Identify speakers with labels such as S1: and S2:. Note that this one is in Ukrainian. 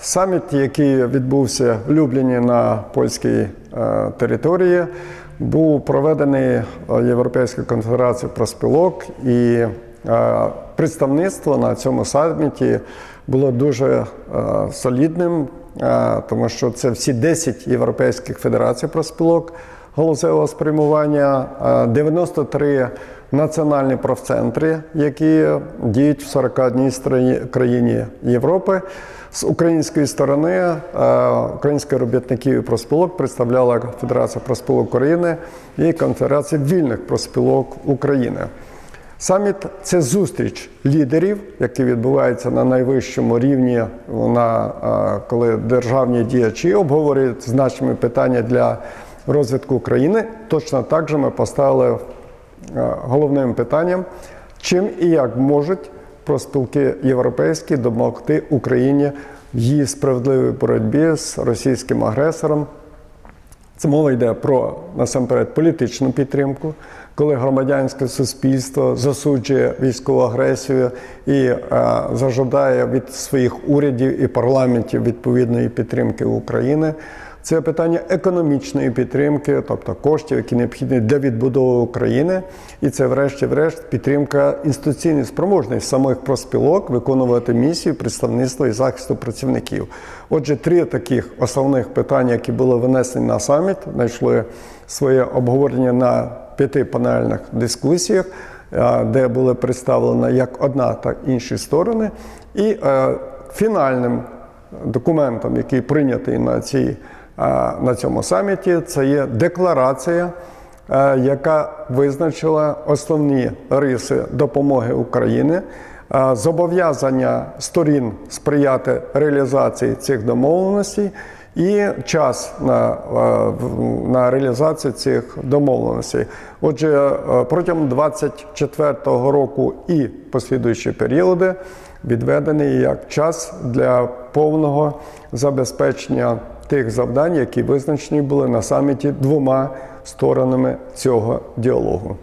S1: Саміт, який відбувся в Любліні на польській е, території, був проведений е, Європейською конфедерацією проспілок, і е, представництво на цьому саміті було дуже солідним, тому що це всі 10 європейських федерацій проспілок галузевого спрямування, е, 93 національні профцентри, які діють в 41 страї- країні Європи. З української сторони е, українські робітників і проспілок представляла Федерація проспілок України і Конфедерація вільних проспілок України. Саміт це зустріч лідерів, які відбуваються на найвищому рівні, на, е, коли державні діячі обговорюють значні питання для розвитку України. Точно так же ми поставили е, головним питанням, чим і як можуть проспілки європейські допомогти Україні в її справедливій боротьбі з російським агресором. Це мова йде про насамперед політичну підтримку, коли громадянське суспільство засуджує військову агресію і е, зажадає від своїх урядів і парламентів відповідної підтримки України. Це питання економічної підтримки, тобто коштів, які необхідні для відбудови України, і це, врешті-решт, підтримка інституційної спроможності самих проспілок виконувати місію представництва і захисту працівників. Отже, три таких основних питання, які були винесені на саміт, знайшли своє обговорення на п'яти панельних дискусіях, е, де були представлені як одна, так і інші сторони. І е, фінальним документом, який прийнятий на, цій, на цьому саміті, це є декларація, е, яка визначила основні риси допомоги України, е, зобов'язання сторін сприяти реалізації цих домовленостей. І час на, е, на реалізацію цих домовленостей. Отже, протягом 24-го року і послідуючі періоди відведений як час для повного забезпечення тих завдань, які визначені були на саміті двома сторонами цього діалогу.